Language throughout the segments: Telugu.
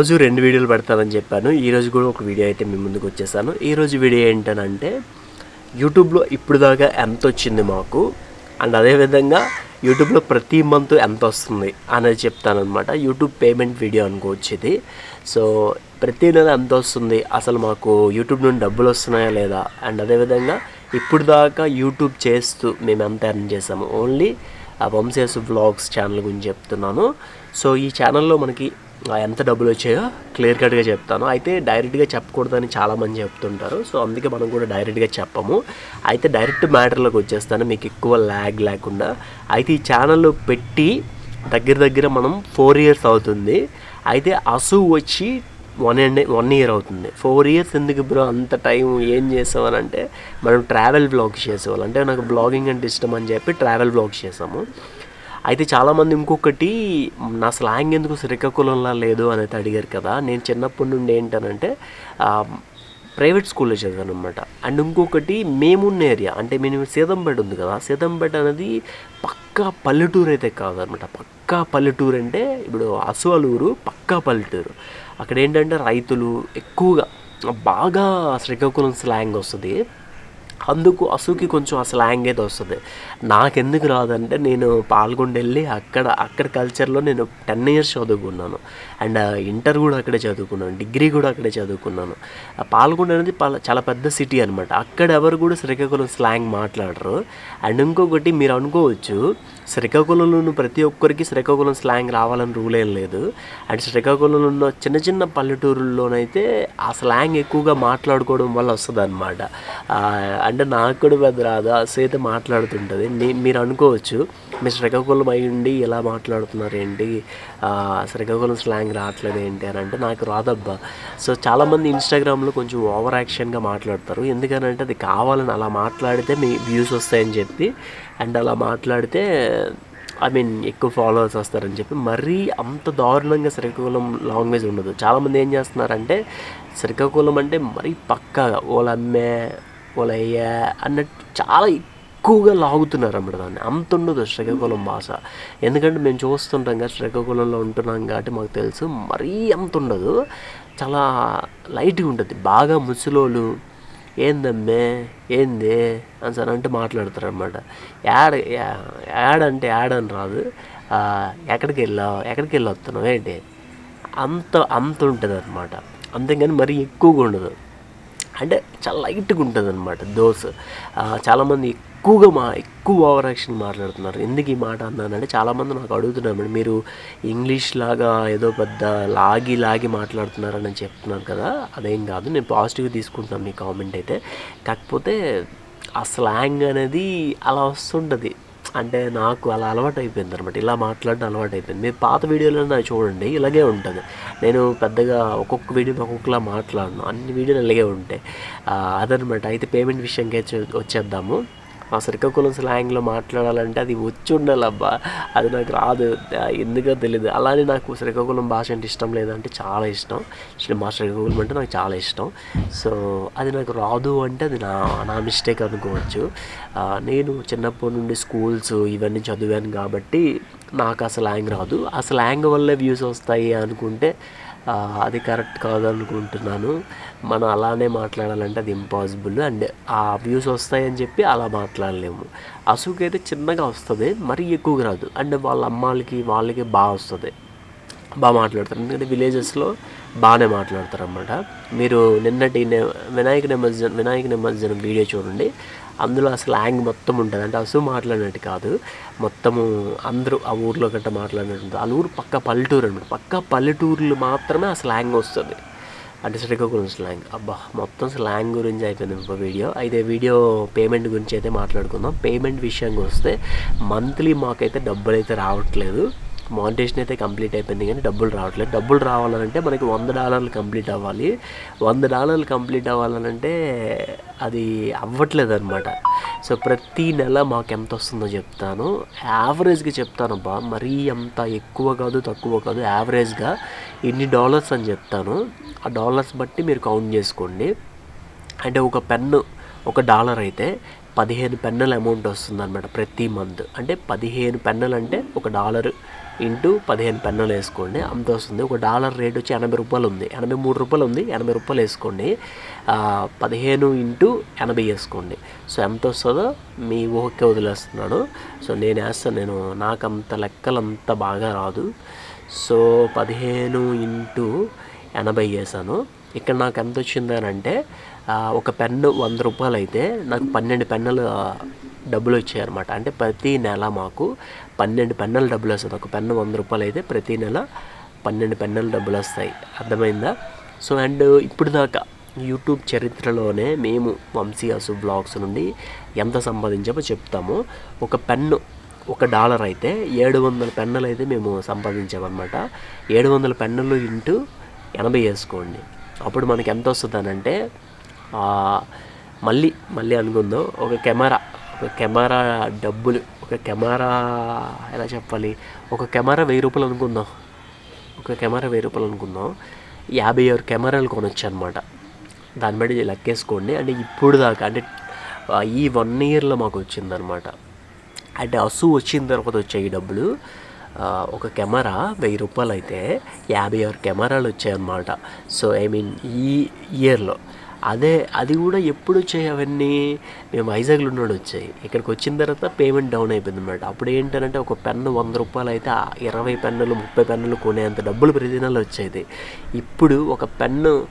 రోజు రెండు వీడియోలు పెడతానని చెప్పాను. ఈరోజు కూడా ఒక వీడియో అయితే మీ ముందుకు వచ్చేసాను. ఈరోజు వీడియో ఏంటనంటే యూట్యూబ్లో ఇప్పుడు దాకా ఎంత వచ్చింది మాకు? అండ్ అదేవిధంగా యూట్యూబ్లో ప్రతి మంత్ ఎంత వస్తుంది అనేది చెప్తానమాట యూట్యూబ్ పేమెంట్ వీడియో అనుకోవచ్చు ఇది. సో ప్రతి నెల ఎంత వస్తుంది? అసలు మాకు యూట్యూబ్ నుండి డబ్బులు వస్తున్నాయా లేదా? అండ్ అదేవిధంగా ఇప్పుడు దాకా యూట్యూబ్ చేస్తూ మేము ఎంత ఎర్న్ చేసాము ఓన్లీ ఆ వంశేసు వ్లాగ్స్ ఛానల్ గురించి చెప్తున్నాను. సో ఈ ఛానల్లో మనకి ఎంత డబ్బులు వచ్చాయో క్లియర్ కట్గా చెప్తాను. అయితే డైరెక్ట్గా చెప్పకూడదని చాలామంది చెప్తుంటారు. సో అందుకే మనం కూడా డైరెక్ట్గా చెప్పము. అయితే డైరెక్ట్ మ్యాటర్లోకి వచ్చేస్తాను. మీకు ఎక్కువ ల్యాగ్ లేకుండా. అయితే ఈ ఛానల్ పెట్టి దగ్గర దగ్గర మనం ఫోర్ ఇయర్స్ అవుతుంది. అయితే అసు వచ్చి వన్ అండ్ వన్ ఇయర్ అవుతుంది. ఫోర్ ఇయర్స్ ఎందుకు బ్రో అంత టైం ఏం చేసామని అంటే మనం ట్రావెల్ బ్లాగ్స్ చేసేవాళ్ళు. అంటే నాకు బ్లాగింగ్ అంటే ఇష్టం అని చెప్పి ట్రావెల్ బ్లాగ్స్ చేసాము. అయితే చాలామంది ఇంకొకటి నా స్లాంగ్ ఎందుకు శ్రీకాకుళంలా లేదు అనేది అడిగారు కదా. నేను చిన్నప్పటి నుండి ఏంటనంటే ప్రైవేట్ స్కూల్లో చదివాను అనమాట అండ్ ఇంకొకటి మేమున్న ఏరియా అంటే మేము సీతంపేట ఉంది కదా సీతంపేట అనేది పక్కా పల్లెటూరు అయితే కాదనమాట పక్కా పల్లెటూరు అంటే ఇప్పుడు అసువలూరు పక్కా పల్లెటూరు. అక్కడ ఏంటంటే రైతులు ఎక్కువగా బాగా శ్రీకాకుళం స్లాంగ్ వస్తుంది. అందుకు అసూకి కొంచెం ఆ స్లాంగ్ అయితే వస్తుంది. నాకెందుకు రాదంటే నేను పాల్గొండ వెళ్ళి అక్కడ అక్కడ కల్చర్లో నేను టెన్ ఇయర్స్ చదువుకున్నాను. అండ్ ఇంటర్ కూడా అక్కడే చదువుకున్నాను. డిగ్రీ కూడా అక్కడే చదువుకున్నాను. పాల్గొండ అనేది చాలా పెద్ద సిటీ అనమాట అక్కడ ఎవరు కూడా శ్రీకాకుళం స్లాంగ్ మాట్లాడరు. అండ్ ఇంకొకటి మీరు అనుకోవచ్చు శ్రీకాకుళంలో ఉన్న ప్రతి ఒక్కరికి శ్రీకాకుళం స్లాంగ్ రావాలని రూల్ ఏం లేదు. అండ్ శ్రీకాకుళంలో ఉన్న చిన్న చిన్న పల్లెటూరుల్లోనైతే ఆ స్లాంగ్ ఎక్కువగా మాట్లాడుకోవడం వల్ల వస్తుంది అనమాట అంటే నాకు కూడా పెద్ద రాదు. ఆ సైతే మాట్లాడుతుంటుంది. మీరు అనుకోవచ్చు మీ శ్రీకాకుళం అయి ఉండి ఎలా మాట్లాడుతున్నారు ఏంటి శ్రీకాకుళం స్లాంగ్ రావట్లేదు ఏంటి అని అంటే నాకు రాదబ్బా. సో చాలామంది ఇన్స్టాగ్రామ్లో కొంచెం ఓవర్ యాక్షన్గా మాట్లాడతారు. ఎందుకనంటే అది కావాలని అలా మాట్లాడితే మీ వ్యూస్ వస్తాయని చెప్పి అండ్ అలా మాట్లాడితే ఐ మీన్ ఎక్కువ ఫాలోవర్స్ వస్తారని చెప్పి మరీ అంత దారుణంగా శ్రీకాకుళం లాంగ్వేజ్ ఉండదు. చాలామంది ఏం చేస్తున్నారంటే శ్రీకాకుళం అంటే మరీ పక్కాగా ఓలమ్మే ఓలయ్య అన్నట్టు చాలా ఎక్కువగా లాగుతున్నారు అన్నమాట దాన్ని. అంత ఉండదు శ్రీకాకుళం భాష. ఎందుకంటే మేము చూస్తుంటాం కదా శ్రీకాకుళంలో ఉంటున్నాం కాబట్టి మాకు తెలుసు. మరీ అంత ఉండదు చాలా లైట్గా ఉంటుంది. బాగా ముసలోళ్ళు ఏందమ్మే? ఏంది? అని సార్ అంటే మాట్లాడతారు అనమాట యాడ్ యాడ్ అంటే యాడ్ అని రాదు. ఎక్కడికి వెళ్ళావు? ఎక్కడికి వెళ్ళి వస్తున్నావు? ఏంటి? అంత అంత ఉంటుంది అనమాట అంతేగాని మరీ ఎక్కువగా ఉండదు. అంటే చాలా లైట్గా ఉంటుంది అనమాట దోశ చాలామంది ఎక్కువగా మా ఎక్కువ ఓవర్ యాక్షన్ మాట్లాడుతున్నారు. ఎందుకు ఈ మాట అన్నానంటే చాలామంది నాకు అడుగుతున్నారు మేడం మీరు ఇంగ్లీష్ లాగా ఏదో పెద్ద లాగి లాగి మాట్లాడుతున్నారని చెప్తున్నారు కదా అదేం కాదు. నేను పాజిటివ్గా తీసుకుంటున్నాను మీ కామెంట్ అయితే. కాకపోతే ఆ స్లాంగ్ అనేది అలా వస్తుంటుంది. అంటే నాకు అలా అలవాటు అయిపోయింది అనమాట ఇలా మాట్లాడడం అలవాటు అయిపోయింది మీరు పాత వీడియోలు నాకు చూడండి ఇలాగే ఉంటుంది. నేను పెద్దగా ఒక్కొక్క వీడియో ఒక్కొక్కలా మాట్లాడను. అన్ని వీడియోలు ఇలాగే ఉంటాయి అదనమాట అయితే పేమెంట్ విషయంకి వచ్చేద్దాము. ఆ శ్రీకాకుళం స్లాంగ్లో మాట్లాడాలంటే అది వచ్చి ఉండాలబ్బా అది నాకు రాదు. ఎందుకో తెలియదు అలానే నాకు శ్రీకాకుళం భాష అంటే ఇష్టం లేదంటే చాలా ఇష్టం. మా శ్రీకాకుళం అంటే నాకు చాలా ఇష్టం. సో అది నాకు రాదు అంటే అది నా నా మిస్టేక్ అనుకోవచ్చు. నేను చిన్నప్పటి నుండి స్కూల్స్ ఇవన్నీ చదివాను కాబట్టి నాకు ఆ స్లాంగ్ రాదు. ఆ స్లాంగ్ వల్లే వ్యూస్ వస్తాయి అనుకుంటే అది కరెక్ట్ కాదనుకుంటున్నాను. మనం అలానే మాట్లాడాలంటే అది ఇంపాసిబుల్ అండ్ ఆ వ్యూస్ వస్తాయని చెప్పి అలా మాట్లాడలేము. అసుకు అయితే చిన్నగా వస్తుంది మరీ ఎక్కువగా రాదు. అండ్ వాళ్ళ అమ్మాలకి వాళ్ళకి బాగా వస్తుంది. బాగా మాట్లాడతారు. ఎందుకంటే విలేజెస్లో బాగానే మాట్లాడతారు అన్నమాట మీరు నిన్నటి వినాయక నిమజ్జనం వినాయక నిమజ్జనం వీడియో చూడండి. అందులో ఆ స్లాంగ్ మొత్తం ఉంటుంది. అంటే అసలు మాట్లాడినట్టు కాదు. మొత్తము అందరూ ఆ ఊర్లో గట్ట మాట్లాడినట్టు ఆ ఊరు పక్క పల్లెటూరు అనమాట పక్క పల్లెటూరులు మాత్రమే ఆ స్లాంగ్ వస్తుంది. అంటే శ్రీకాకుళం స్లాంగ్. అబ్బా మొత్తం స్లాంగ్ గురించి అయిపోయింది ఒక వీడియో. అయితే వీడియో పేమెంట్ గురించి అయితే మాట్లాడుకుందాం. పేమెంట్ విషయంగా వస్తే మంత్లీ మాకైతే డబ్బులు అయితే రావట్లేదు. మానిటేషన్ అయితే కంప్లీట్ అయిపోయింది కానీ డబ్బులు రావట్లేదు. డబ్బులు రావాలంటే మనకి వంద డాలర్లు కంప్లీట్ అవ్వాలి. వంద డాలర్లు కంప్లీట్ అవ్వాలనంటే అది అవ్వట్లేదు అనమాట సో ప్రతి నెల మాకు ఎంత వస్తుందో చెప్తాను. యావరేజ్గా చెప్తాను బా మరీ అంత ఎక్కువ కాదు తక్కువ కాదు. యావరేజ్గా ఇన్ని డాలర్స్ అని చెప్తాను. ఆ డాలర్స్ బట్టి మీరు కౌంట్ చేసుకోండి. అంటే ఒక పెన్ను ఒక డాలర్ అయితే పదిహేను పెన్నుల అమౌంట్ వస్తుంది అనమాట ప్రతి మంత్ అంటే పదిహేను పెన్నులు అంటే ఒక డాలర్ ఇంటూ పదిహేను పెన్నులు వేసుకోండి అంత వస్తుంది. ఒక డాలర్ రేట్ వచ్చి ఎనభై రూపాయలు ఉంది. ఎనభై మూడు రూపాయలు ఉంది ఎనభై రూపాయలు వేసుకోండి. పదిహేను ఇంటూ ఎనభై వేసుకోండి. సో ఎంత వస్తుందో మీ ఊహకే వదిలేస్తున్నాను. సో నేను వేస్తాను నేను నాకు అంత లెక్కలు అంత బాగా రాదు. సో పదిహేను ఇంటూ ఎనభై వేసాను. ఇక్కడ నాకు ఎంత వచ్చింది అని అంటే ఒక పెన్ను వంద రూపాయలు అయితే నాకు పన్నెండు పెన్నులు డబ్బులు వచ్చాయన్నమాట. అంటే ప్రతి నెల మాకు పన్నెండు పెన్నులు డబ్బులు వస్తుంది ఒక పెన్ను వంద రూపాయలు అయితే ప్రతి నెల పన్నెండు పెన్నులు డబ్బులు వస్తాయి. అర్థమైందా? సో అండ్ ఇప్పుడు దాకా యూట్యూబ్ చరిత్రలోనే మేము వంశీ అసు బ్లాగ్స్ నుండి ఎంత సంపాదించామో చెప్తాము. ఒక పెన్ను ఒక డాలర్ అయితే ఏడు వందల పెన్నులు అయితే మేము సంపాదించామన్నమాట. ఏడు వందల పెన్నులు ఇంటూ ఎనభై వేసుకోండి. అప్పుడు మనకి ఎంత వస్తుందనంటే మళ్ళీ మళ్ళీ అనుకుందాం. ఒక కెమెరా ఒక కెమెరా డబ్బులు ఒక కెమెరా ఎలా చెప్పాలి? ఒక కెమెరా వెయ్యి రూపాయలు అనుకుందాం. ఒక కెమెరా వెయ్యి రూపాయలు అనుకుందాం. యాభై ఆరు కెమెరాలు కొనొచ్చు అనమాట దాన్ని బట్టి లెక్కేసుకోండి. అంటే ఇప్పుడు దాకా అంటే ఈ వన్ ఇయర్లో మాకు వచ్చిందనమాట అంటే అసూ వచ్చిన తర్వాత వచ్చాయి ఈ డబ్బులు. ఒక కెమెరా వెయ్యి రూపాయలు అయితే యాభై ఆరు కెమెరాలు వచ్చాయన్నమాట. సో ఐ మీన్ ఈ ఇయర్లో అదే అది కూడా ఎప్పుడు వచ్చాయి అవన్నీ? మేము వైజాగ్లో ఉన్నాడు వచ్చాయి. ఇక్కడికి వచ్చిన తర్వాత పేమెంట్ డౌన్ అయిపోయింది అనమాట అప్పుడు ఏంటంటే ఒక పెన్ను వంద రూపాయలు అయితే ఇరవై పెన్నులు ముప్పై పెన్నులు కొనేంత డబ్బులు ప్రతి నెల వచ్చేది. ఇప్పుడు ఒక పెన్ను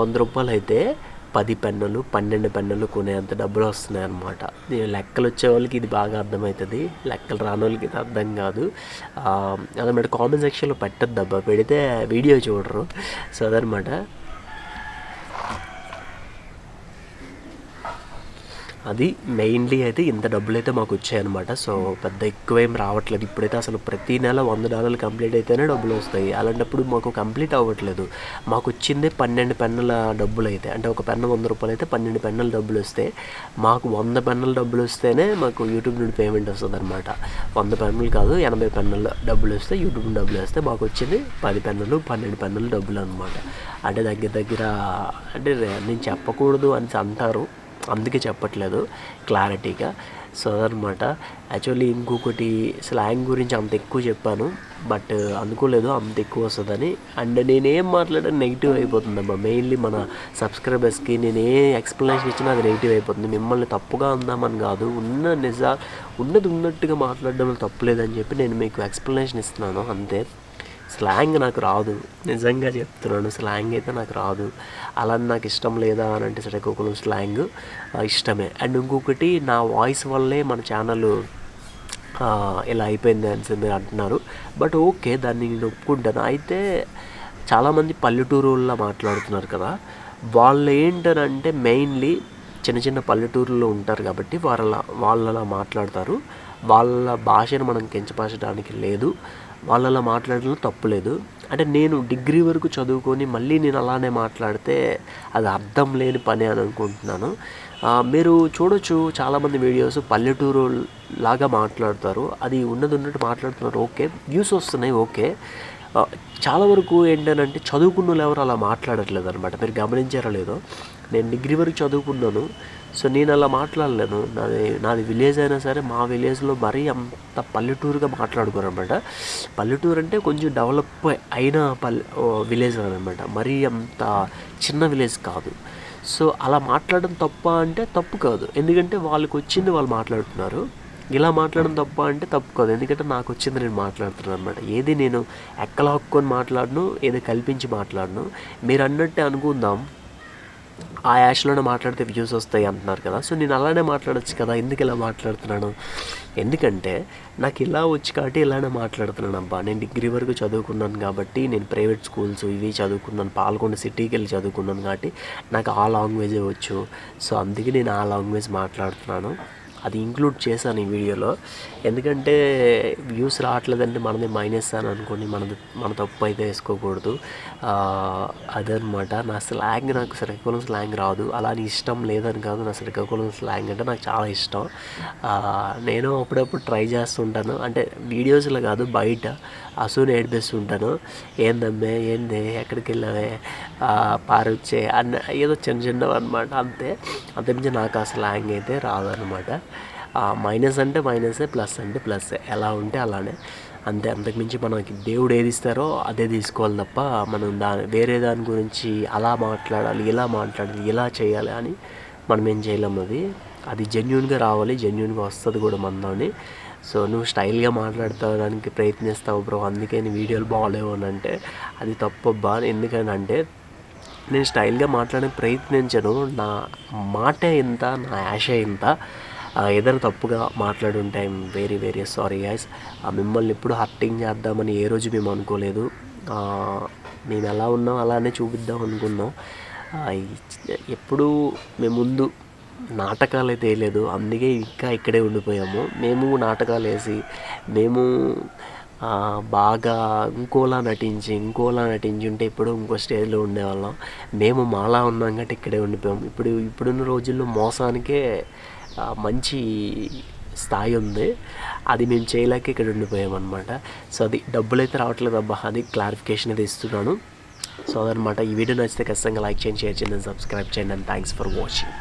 వంద రూపాయలు అయితే పది పెన్నులు పన్నెండు పెన్నులు కొనేంత డబ్బులు వస్తున్నాయి అనమాట లెక్కలు వచ్చే వాళ్ళకి ఇది బాగా అర్థమవుతుంది లెక్కలు రాని వాళ్ళకి ఇది అర్థం కాదు. అదనమాట కామెంట్ సెక్షన్లో పెట్టద్దు అబ్బా పెడితే వీడియో చూడరు. సో అదనమాట. అది మెయిన్లీ అయితే ఇంత డబ్బులు అయితే మాకు వచ్చాయన్నమాట సో పెద్ద ఎక్కువ ఏం రావట్లేదు. ఇప్పుడైతే అసలు ప్రతి నెల వంద డాలర్లు కంప్లీట్ అయితేనే డబ్బులు వస్తాయి అలాంటప్పుడు మాకు కంప్లీట్ అవ్వట్లేదు. మాకు వచ్చిందే పన్నెండు పెన్నుల డబ్బులు అయితే అంటే ఒక పెన్ను వంద రూపాయలు అయితే పన్నెండు పెన్నుల డబ్బులు వస్తే మాకు వంద పెన్నుల డబ్బులు వస్తేనే మాకు యూట్యూబ్ నుండి పేమెంట్ వస్తుంది అనమాట వంద పెన్నులు కాదు ఎనభై పెన్నుల డబ్బులు వస్తే యూట్యూబ్ డబ్బులు వస్తే మాకు వచ్చింది పది పెన్నులు పన్నెండు పెన్నుల డబ్బులు అనమాట అంటే దగ్గర దగ్గర అంటే నేను చెప్పకూడదు అని అంటారు. అందుకే చెప్పట్లేదు క్లారిటీగా. సో అదనమాట. యాక్చువల్లీ ఇంకొకటి స్లాంగ్ గురించి అంత ఎక్కువ చెప్పాను. బట్ అనుకోలేదు అంత ఎక్కువ వస్తుందని. అండ్ నేనేం మాట్లాడాను నెగిటివ్ అయిపోతుందమ్మా. మెయిన్లీ మన సబ్స్క్రైబర్స్కి నేను ఏ ఎక్స్ప్లెనేషన్ ఇచ్చినా అది నెగిటివ్ అయిపోతుంది. మిమ్మల్ని తప్పుగా అందామని కాదు. ఉన్న నిజా ఉన్నది ఉన్నట్టుగా మాట్లాడడంలో తప్పులేదని చెప్పి నేను మీకు ఎక్స్ప్లెనేషన్ ఇస్తున్నాను. అంతే. స్లాంగ్ నాకు రాదు. నిజంగా చెప్తున్నాను స్లాంగ్ అయితే నాకు రాదు. అలా నాకు ఇష్టం లేదా అని అంటే సరే కోకులం స్లాంగ్ ఇష్టమే. అండ్ ఇంకొకటి నా వాయిస్ వల్లే మన ఛానల్ ఇలా అయిపోయింది అని మీరు అంటున్నారు. బట్ ఓకే దాన్ని నేను ఒప్పుకుంటాను. అయితే చాలామంది పల్లెటూరుల్లో మాట్లాడుతున్నారు కదా వాళ్ళు ఏంటనంటే మెయిన్లీ చిన్న చిన్న పల్లెటూరులో ఉంటారు కాబట్టి వాళ్ళ వాళ్ళలా మాట్లాడతారు. వాళ్ళ భాషను మనం కించపరచడానికి లేదు. వాళ్ళలా మాట్లాడడంలో తప్పులేదు అంటే నేను డిగ్రీ వరకు చదువుకొని మళ్ళీ నేను అలానే మాట్లాడితే అది అర్థం లేని పని అని అనుకుంటున్నాను. మీరు చూడొచ్చు చాలామంది వీడియోస్ పల్లెటూరు లాగా మాట్లాడతారు. అది ఉన్నది ఉన్నట్టు మాట్లాడుతున్నారు ఓకే. వ్యూస్ వస్తున్నాయి ఓకే. చాలా వరకు ఏంటంటే చదువుకున్న వాళ్ళు ఎవరు అలా మాట్లాడట్లేదు అనమాట మీరు గమనించారో లేదో. నేను డిగ్రీ వరకు చదువుకున్నాను. సో నేను అలా మాట్లాడలేను. నాది నాది విలేజ్ అయినా సరే మా విలేజ్లో మరీ అంత పల్లెటూరుగా మాట్లాడుకోరు అనమాట పల్లెటూరు అంటే కొంచెం డెవలప్ అయిన పల్లె విలేజ్ అనమాట మరీ అంత చిన్న విలేజ్ కాదు. సో అలా మాట్లాడడం తప్ప అంటే తప్పు కాదు. ఎందుకంటే వాళ్ళకి వచ్చింది వాళ్ళు మాట్లాడుతున్నారు. ఇలా మాట్లాడడం తప్ప అంటే తప్పు కాదు. ఎందుకంటే నాకు వచ్చింది నేను మాట్లాడుతున్నాను అనమాట ఏది నేను ఎక్కలాక్కుని మాట్లాడను ఏది కల్పించి మాట్లాడను. మీరు అన్నట్టే అనుకుందాం. ఆ యాష్లోనే మాట్లాడితే వ్యూస్ వస్తాయి అంటున్నారు కదా. సో నేను అలానే మాట్లాడొచ్చు కదా. ఎందుకు ఇలా మాట్లాడుతున్నాను? ఎందుకంటే నాకు ఇలా వచ్చి కాబట్టి ఇలానే మాట్లాడుతున్నాను అబ్బా. నేను డిగ్రీ వరకు చదువుకున్నాను కాబట్టి నేను ప్రైవేట్ స్కూల్స్ ఇవి చదువుకున్నాను. పాల్గొండ సిటీకి వెళ్ళి చదువుకున్నాను కాబట్టి నాకు ఆ లాంగ్వేజే వచ్చు. సో అందుకే నేను ఆ లాంగ్వేజ్ మాట్లాడుతున్నాను. అది ఇంక్లూడ్ చేశాను ఈ వీడియోలో. ఎందుకంటే వ్యూస్ రావట్లేదంటే మనది మైనస్ అని అనుకోండి మనది మన తప్పు అయితే వేసుకోకూడదు. అదనమాట. నా స్లాంగ్ నాకు శ్రీకాకుళం స్లాంగ్ రాదు. అలా అని ఇష్టం లేదని కాదు నా శ్రీకాకుళం స్లాంగ్ అంటే నాకు చాలా ఇష్టం. నేను అప్పుడప్పుడు ట్రై చేస్తుంటాను. అంటే వీడియోస్లో కాదు బయట అసూని ఏడిపిస్తుంటాను ఏందమ్మే? ఏంది? ఎక్కడికి వెళ్ళావే? పారొచ్చే? అన్న ఏదో చిన్న చిన్నవి అనమాట అంతే. అంతమించి నాకు ఆ స్లాంగ్ అయితే రాదనమాట మైనస్ అంటే మైనసే ప్లస్ అంటే ప్లస్. ఎలా ఉంటే అలానే. అంతే. అంతకుమించి మనకి దేవుడు ఏది ఇస్తారో అదే తీసుకోవాలి తప్ప మనం దాని వేరే దాని గురించి అలా మాట్లాడాలి ఇలా మాట్లాడాలి ఇలా చేయాలి అని మనం ఏం చేయలేము అది. అది జెన్యున్గా రావాలి జెన్యున్గా వస్తుంది కూడా మనలోని. సో నువ్వు స్టైల్గా మాట్లాడతానికి ప్రయత్నిస్తావు బ్రో. అందుకే నీ వీడియోలు బాగాలేవు అని అంటే అది తప్పబ్బా. ఎందుకనంటే నేను స్టైల్గా మాట్లాడే ప్రయత్నించను. నా మాట ఇంత నా యాష ఇంత. ఏదైనా తప్పుగా మాట్లాడుంటే I'm very very. Sorry guys మిమ్మల్ని ఎప్పుడు హర్టింగ్ చేద్దామని ఏ రోజు మేము అనుకోలేదు. మేము ఎలా ఉన్నాం అలానే చూపిద్దాం అనుకున్నాం. ఎప్పుడు మేము ముందు నాటకాలు అయితే వేయలేదు అందుకే ఇంకా ఇక్కడే ఉండిపోయాము. మేము నాటకాలు వేసి మేము బాగా ఇంకోలా నటించి ఇంకోలా నటించి ఉంటే ఇప్పుడు ఇంకో స్టేజ్లో ఉండేవాళ్ళం. మేము మాలా ఉన్నాం కాబట్టి ఇక్కడే ఉండిపోయాం. ఇప్పుడు ఇప్పుడున్న రోజుల్లో మోసానికే మంచి స్థాయి ఉంది. అది మేము చేయలేక ఇక్కడ ఉండిపోయాం అనమాట సో అది డబ్బులు అయితే రావట్లేదు అబ్బా అది క్లారిఫికేషన్ అయితే ఇస్తున్నాను. సో అదనమాట ఈ వీడియో నచ్చితే ఖచ్చితంగా లైక్ చేయండి షేర్ చేయండి సబ్స్క్రైబ్ చేయండి అండ్ థ్యాంక్స్ ఫర్ వాచింగ్.